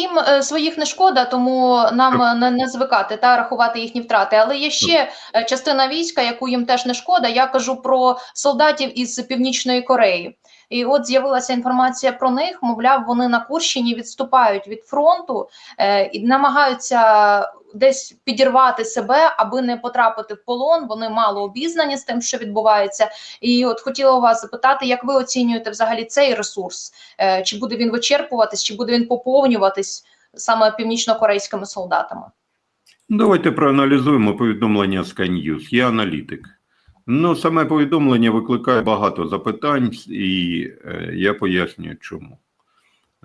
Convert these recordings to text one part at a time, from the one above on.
їм е, своїх не шкода, тому нам е, не, не звикати та рахувати їхні втрати. Але є ще е, частина війська, яку їм теж не шкода. Я кажу про солдатів із Північної Кореї. І от з'явилася інформація про них. Мовляв, вони на Курщині відступають від фронту е, і намагаються десь підірвати себе, аби не потрапити в полон. Вони мало обізнані з тим, що відбувається. І от хотіла вас запитати, як ви оцінюєте взагалі цей ресурс? Е, Чи буде він вичерпуватись, чи буде він поповнюватись саме північно-корейськими солдатами? Давайте проаналізуємо повідомлення Sky News. Я аналітик. Ну, саме повідомлення викликає багато запитань, і е, я пояснюю, чому.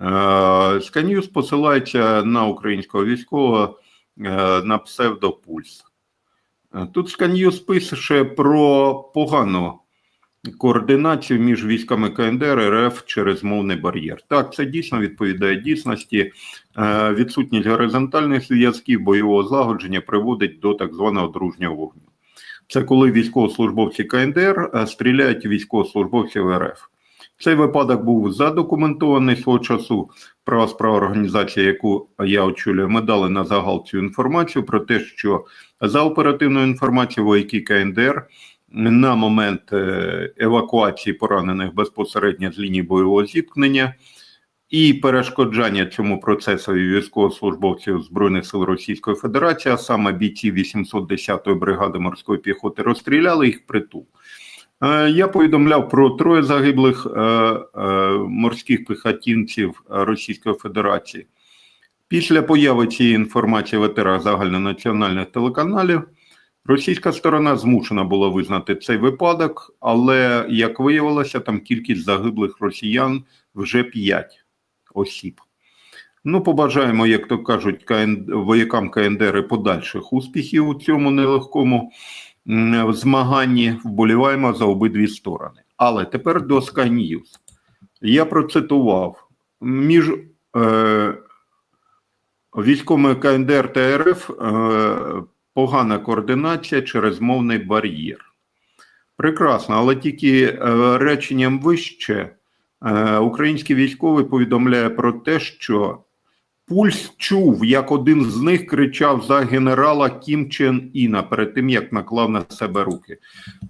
Е, Sky посилається на українського військового е, на псевдопульс. Е, Тут News пише про погану координацію між військами КНДР РФ через мовний бар'єр. Так, це дійсно відповідає дійсності. Відсутність горизонтальних зв'язків бойового злагодження приводить до так званого дружнього вогню. Це коли військовослужбовці КНДР е, стріляють військовослужбовців РФ. Цей випадок був задокументований свого часу. Права справа організація, яку я очолюю, ми дали на загал цю інформацію про те, що за оперативною інформацією вояки КНДР на момент е, евакуації поранених безпосередньо з лінії бойового зіткнення і перешкоджання цьому процесові військовослужбовців Збройних сил Російської Федерації, а саме бійці 810-ї бригади морської піхоти, розстріляли їх притул. Е, Я повідомляв про троє загиблих е, е, морських піхотинців Російської Федерації. Після появи цієї інформації в етерах загальнонаціональних телеканалів російська сторона змушена була визнати цей випадок, але як виявилося, там кількість загиблих росіян вже 5 осіб. Ну, побажаємо, як то кажуть, воякам КНДР подальших успіхів у цьому нелегкому змаганні. Вболіваємо за обидві сторони. Але тепер до Sky News. Я процитував між е, військовими КНДР та РФ е, погана координація через мовний бар'єр. Прекрасно, але тільки е, реченням вище український військовий повідомляє про те, що Пульс чув, як один з них кричав за генерала Кім Чен Іна перед тим, як наклав на себе руки.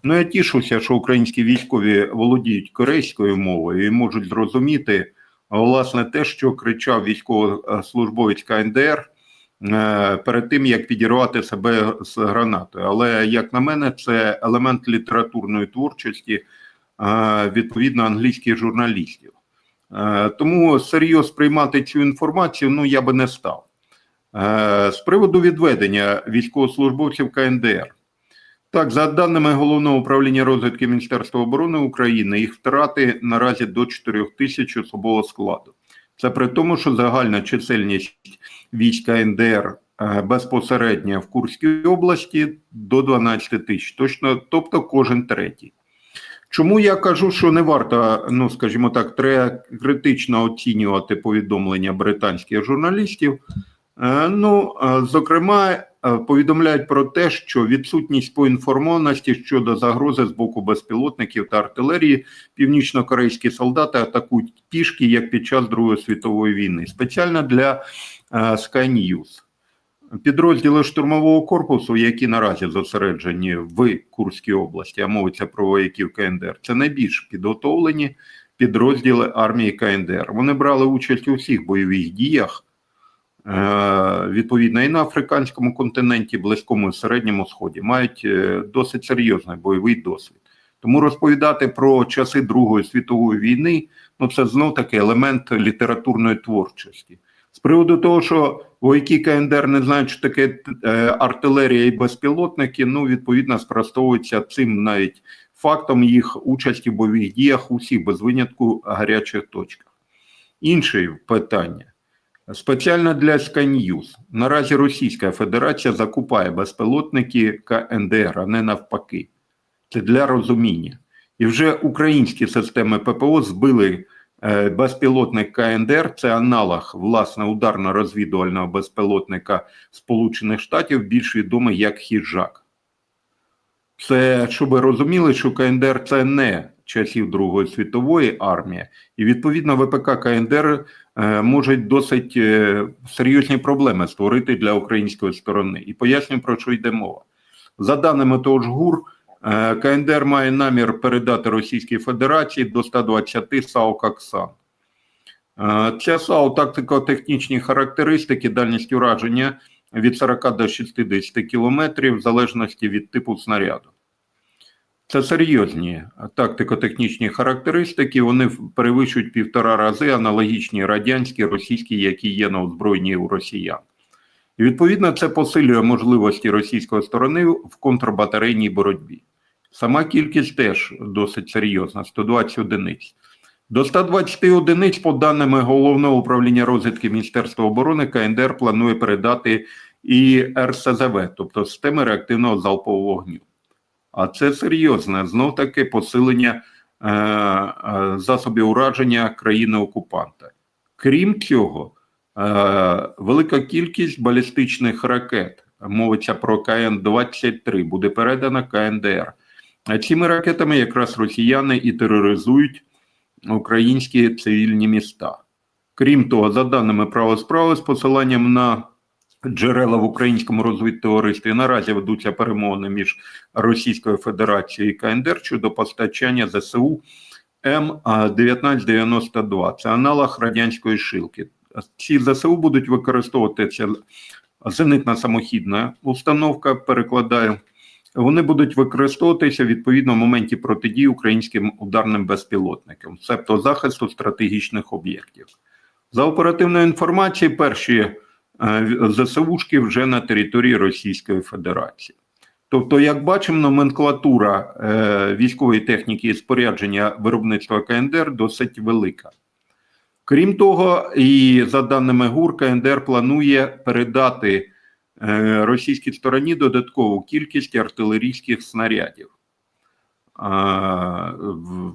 Ну, я тішуся, що українські військові володіють корейською мовою і можуть зрозуміти власне те, що кричав військовослужбовець КНДР е, перед тим, як підірвати себе з гранатою. Але, як на мене, це елемент літературної творчості, е, відповідно англійських журналістів. Е, Тому серйозно сприймати цю інформацію ну я би не став. Е, З приводу відведення військовослужбовців КНДР. Так, за даними головного управління розвідки Міністерства оборони України, їх втрати наразі до 4 тисяч особового складу. Це при тому, що загальна чисельність військ КНДР е, безпосередньо в Курській області до 12 тисяч, точно, тобто кожен третій. Чому я кажу, що не варто, ну скажімо так, треба критично оцінювати повідомлення британських журналістів? Е, Ну, е, зокрема, е, повідомляють про те, що відсутність поінформованості щодо загрози з боку безпілотників та артилерії північно-корейські солдати атакують пішки як під час Другої світової війни. Спеціально для Sky News. Підрозділи штурмового корпусу, які наразі зосереджені в Курській області, а мовиться про вояків КНДР, це найбільш підготовлені підрозділи армії КНДР. Вони брали участь у всіх бойових діях, е, відповідно, і на африканському континенті, близькому і середньому сході, мають е, досить серйозний бойовий досвід. Тому розповідати про часи Другої світової війни, ну це знов таки елемент літературної творчості. З приводу того, що вояки КНДР не знають, що таке е, артилерія і безпілотники, ну відповідно спростовується цим навіть фактом їх участі в бойових діях усіх без винятку гарячих точках. Інше питання. Спеціально для News. Наразі Російська Федерація закупає безпілотники КНДР, а не навпаки. Це для розуміння. І вже українські системи ППО збили Безпілотник КНДР це аналог власне ударно-розвідувального безпілотника Сполучених Штатів, більш відомий як хіжак. Це щоб ви розуміли, що КНДР це не часів Другої світової армії, і відповідно ВПК КНДР е, може досить е, серйозні проблеми створити для української сторони. І поясню про що йде мова. За даними того ж ГУР, е, КНДР має намір передати Російській Федерації до 120 САУ «Коксан». Е, Ця САУ тактико-технічні характеристики, дальність ураження від 40 до 60 кілометрів в залежності від типу снаряду. Це серйозні тактико-технічні характеристики, вони перевищують півтора рази аналогічні радянські, російські, які є на озброєнні у росіян. І відповідно це посилює можливості російської сторони в контрбатарейній боротьбі. Сама кількість теж досить серйозна 120 одиниць. До 120 одиниць, по даними головного управління розвідки Міністерства оборони, КНДР планує передати і РСЗВ, тобто системи реактивного залпового вогню. А це серйозне знов таки посилення е, е, засобів ураження країни-окупанта. Крім цього, е, велика кількість балістичних ракет, мовиться про КН-23, буде передана КНДР. А цими ракетами якраз росіяни і тероризують українські цивільні міста. Крім того, за даними права справи, з посиланням на джерела в українському розвідтоваристві наразі ведуться перемовини між Російською Федерацією і КНДР щодо постачання ЗСУ М1992. Це аналог радянської шилки. Ці ЗСУ будуть використовуватися зенитна самохідна установка, перекладаю. Вони будуть використовуватися відповідно в моменті протидії українським ударним безпілотникам, себто захисту стратегічних об'єктів. За оперативною інформацією, перші е, ЗСУшки вже на території Російської Федерації. Тобто, як бачимо, номенклатура е, військової техніки і спорядження виробництва КНДР досить велика. Крім того, і за даними ГУР, КНДР планує передати російській стороні додаткову кількість артилерійських снарядів.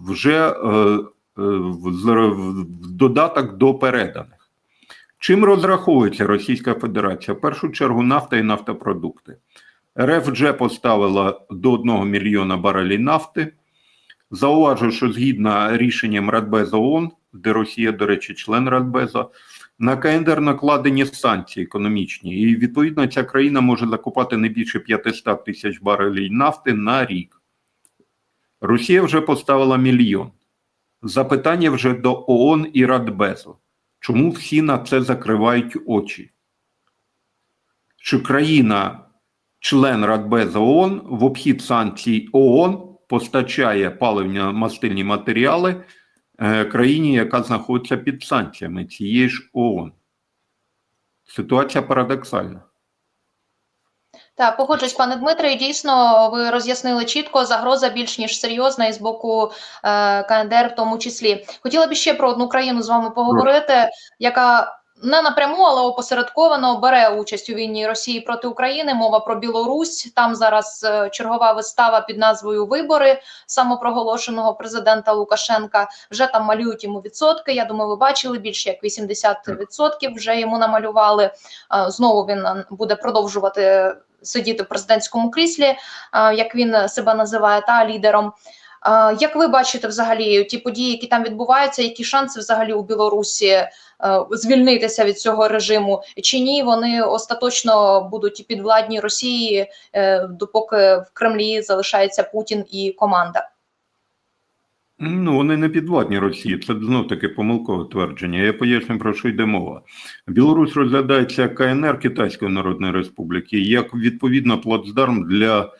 Вже е, е, в додаток до переданих. Чим розраховується Російська Федерація? В першу чергу нафта і нафтопродукти. РФ вже поставила до 1 мільйона барелів нафти. Зауважу, що згідно рішенням Радбеза ООН, де Росія, до речі, член Радбеза, на КНДР накладені санкції економічні, і відповідно ця країна може закупати не більше 500 тисяч барелів нафти на рік. Росія вже поставила мільйон. Запитання вже до ООН і Радбезу. Чому всі на це закривають очі? Що країна, член Радбеза ООН, в обхід санкцій ООН постачає паливно-мастильні матеріали е, країні, яка знаходиться під санкціями цієї ж ООН. Ситуація парадоксальна. Так, погоджуюсь, пане Дмитре, і дійсно ви роз'яснили чітко, загроза більш ніж серйозна і з боку е, КНДР в тому числі. Хотіла б ще про одну країну з вами поговорити, яка не напряму, але опосередковано бере участь у війні Росії проти України. Мова про Білорусь. Там зараз е, чергова вистава під назвою Вибори самопроголошеного президента Лукашенка. Вже там малюють йому відсотки. Я думаю, ви бачили більше як 80% вже йому намалювали. Е, Знову він е, буде продовжувати сидіти в президентському кріслі, як він себе називає, та лідером. Як ви бачите взагалі ті події, які там відбуваються, які шанси взагалі у Білорусі е, звільнитися від цього режиму, чи ні? Вони остаточно будуть підвладні Росії, е, допоки в Кремлі залишається Путін і команда. Ну, вони не підвладні Росії, це знов таки помилкове твердження. Я поясню, про що йде мова. Білорусь розглядається КНР Китайської Народної Республіки як відповідно плацдарм для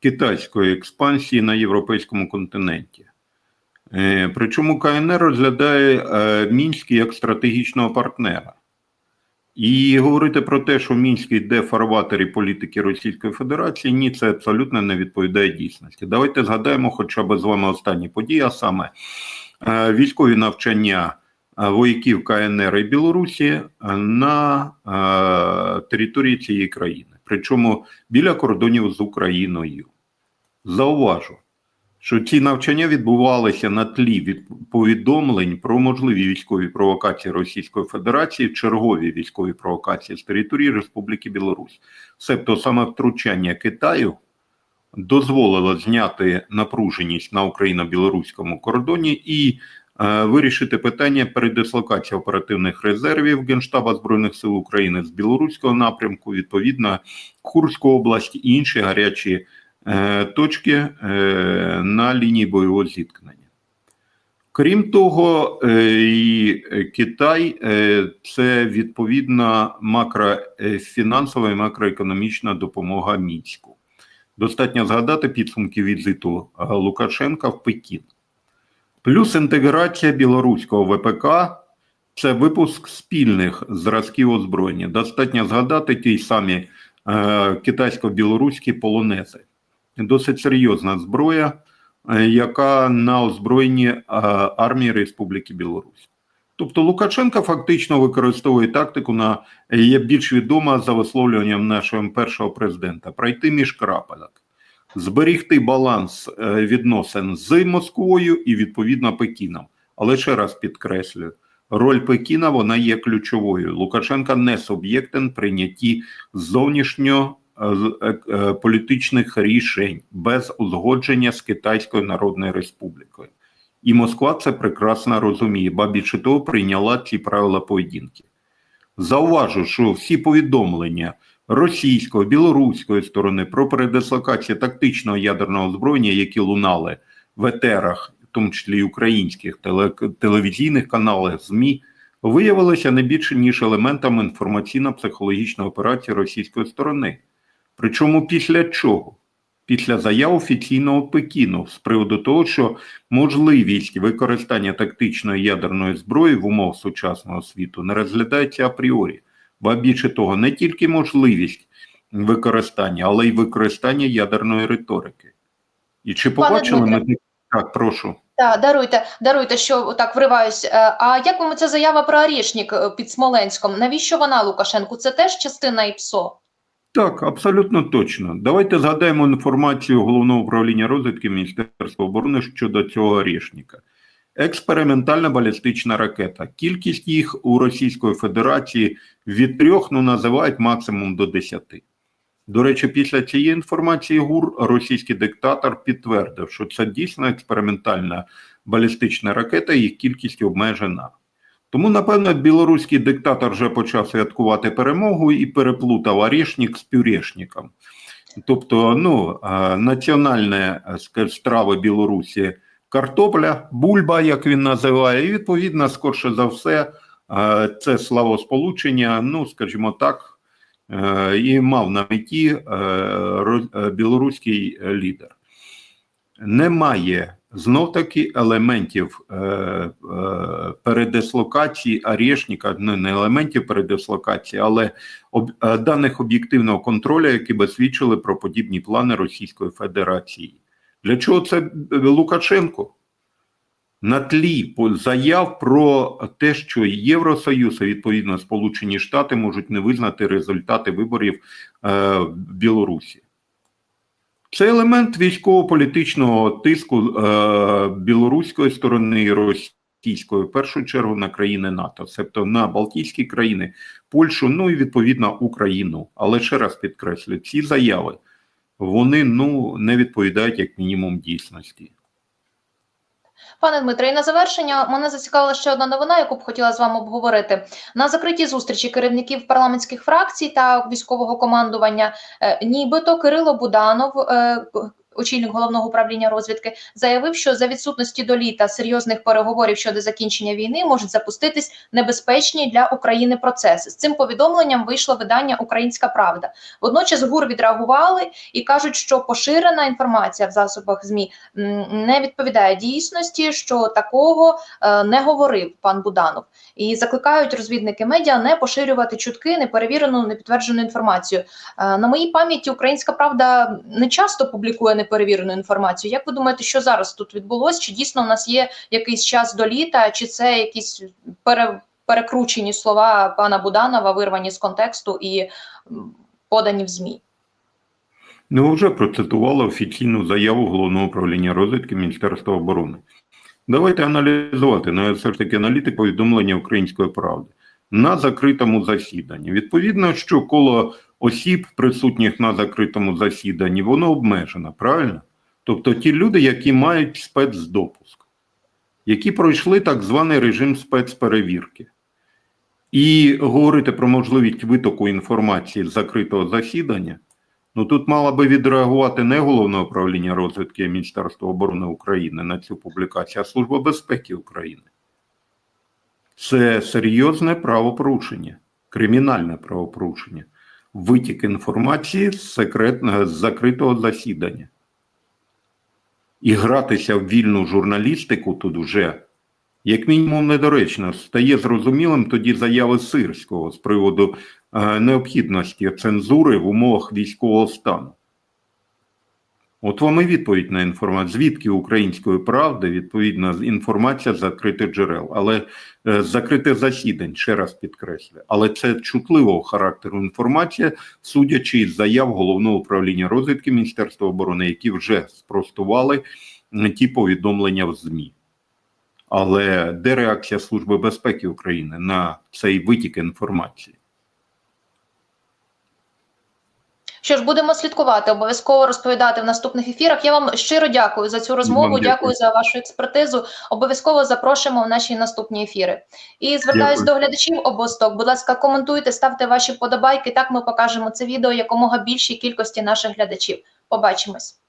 китайської експансії на європейському континенті. Е, Причому КНР розглядає е, Мінськ як стратегічного партнера. І говорити про те, що Мінськ йде в фарватері політики Російської Федерації, ні, це абсолютно не відповідає дійсності. Давайте згадаємо хоча б з вами останні події, а саме е, військові навчання вояків КНР і Білорусі е, на е, території цієї країни, причому біля кордонів з Україною. Зауважу, що ці навчання відбувалися на тлі від повідомлень про можливі військові провокації Російської Федерації, чергові військові провокації з території Республіки Білорусь, себто саме втручання Китаю дозволило зняти напруженість на україно-білоруському кордоні і е, вирішити питання передислокації оперативних резервів Генштаба Збройних сил України з білоруського напрямку, відповідно, Курську область і інші гарячі е, точки е, на лінії бойового зіткнення. Крім того, е, і Китай е, це відповідна макрофінансова і макроекономічна допомога мінську. Достатньо згадати підсумки візиту е, Лукашенка в Пекін. Плюс інтеграція білоруського ВПК це випуск спільних зразків озброєння. Достатньо згадати ті самі е, китайсько-білоруські полонези. Досить серйозна зброя, е, яка на озброєнні е, армії Республіки Білорусь. Тобто Лукашенко фактично використовує тактику, на є більш відома за висловлюванням нашого першого президента пройти між крапелек, зберігти баланс е, відносин з Москвою і відповідно Пекіном. Але ще раз підкреслюю, роль Пекіна вона є ключовою. Лукашенка не суб'єктен прийнятті зовнішньо е, е, політичних рішень без узгодження з Китайською Народною Республікою. І Москва це прекрасно розуміє, ба більше того, прийняла ці правила поведінки. Зауважу, що всі повідомлення російської, білоруської сторони про передислокацію тактичного ядерного озброєння, які лунали в етерах, в тому числі і українських телевізійних каналах ЗМІ, виявилися не більше ніж елементами інформаційно-психологічної операції російської сторони. Причому після чого? Після заяв офіційного Пекіну з приводу того, що можливість використання тактичної ядерної зброї в умовах сучасного світу не розглядається апріорі, ба більше того, не тільки можливість використання, але й використання ядерної риторики. І чи Пане побачили ми так, прошу. Так, даруйте, даруйте, що так вриваюсь. Е, А як вам ця заява про Арішнік е, під Смоленськом? Навіщо вона Лукашенку? Це теж частина ІПСО? Так, абсолютно точно. Давайте згадаємо інформацію головного управління розвідки Міністерства оборони щодо цього орешника. Експериментальна балістична ракета. Кількість їх у Російської Федерації від трьох ну, називають максимум до десяти. До речі, після цієї інформації ГУР російський диктатор підтвердив, що це дійсно експериментальна балістична ракета, їх кількість обмежена. Тому, напевно, білоруський диктатор вже почав святкувати перемогу і переплутав орешник з пюрешником. Тобто, ну, е, національне е, страви Білорусі картопля, бульба, як він називає, і відповідно, скорше за все, е, це словосполучення, ну, скажімо так, е, і мав на меті е, білоруський лідер. Немає знов таки елементів передислокації Арешника, ну, не елементів передислокації, але даних об'єктивного контролю, які би свідчили про подібні плани Російської Федерації. Для чого це е, Лукашенко? На тлі заяв про те, що Євросоюз, а відповідно Сполучені Штати можуть не визнати результати виборів е, в Білорусі. Це елемент військово-політичного тиску е, білоруської сторони російської, в першу чергу на країни НАТО, тобто на Балтійські країни, Польщу, ну і відповідно Україну. Але ще раз підкреслю, ці заяви вони ну не відповідають як мінімум дійсності. Пане Дмитре, і на завершення мене зацікавила ще одна новина, яку б хотіла з вами обговорити. На закритій зустрічі керівників парламентських фракцій та військового командування, е, нібито Кирило Буданов, е, очільник головного управління розвідки, заявив, що за відсутності до літа серйозних переговорів щодо закінчення війни можуть запуститись небезпечні для України процеси. З цим повідомленням вийшло видання Українська Правда. Водночас ГУР відреагували і кажуть, що поширена інформація в засобах ЗМІ не відповідає дійсності, що такого е, не говорив пан Буданов, і закликають розвідники медіа не поширювати чутки, неперевірену, непідтверджену інформацію. Е, на моїй пам'яті Українська Правда не часто публікує неперевірену інформацію. Як ви думаєте, що зараз тут відбулось? Чи дійсно у нас є якийсь час до літа, чи це якісь пере, перекручені слова пана Буданова, вирвані з контексту і подані в ЗМІ? Ну, вже процитували офіційну заяву головного управління розвідки Міністерства оборони. Давайте аналізувати. Ну, я все ж таки аналітик повідомлення Української правди на закритому засіданні. Відповідно, що коло осіб, присутніх на закритому засіданні, воно обмежено, правильно? Тобто ті люди, які мають спецдопуск, які пройшли так званий режим спецперевірки. І говорити про можливість витоку інформації з закритого засідання, ну тут мало би відреагувати не Головне управління розвідки Міністерства оборони України на цю публікацію, а Служба безпеки України. Це серйозне правопорушення, кримінальне правопорушення, витік інформації з, секретного, з закритого засідання. І гратися в вільну журналістику тут вже, як мінімум, недоречно. Стає зрозумілим тоді заяви Сирського з приводу е, необхідності цензури в умовах військового стану. От вам і відповідь на інформацію. Звідки української правди відповідна інформація з закритих джерел, але е, закрите засідань, ще раз підкреслюю. Але це чутливого характеру інформація, судячи із заяв головного управління розвідки Міністерства оборони, які вже спростували ті повідомлення в ЗМІ. Але де реакція Служби безпеки України на цей витік інформації? Що ж, будемо слідкувати, обов'язково розповідати в наступних ефірах. Я вам щиро дякую за цю розмову. Дякую. Дякую за вашу експертизу. Обов'язково запрошуємо в наші наступні ефіри. І звертаюся до глядачів обосток. Будь ласка, коментуйте, ставте ваші вподобайки. Так ми покажемо це відео якомога більшій кількості наших глядачів. Побачимось.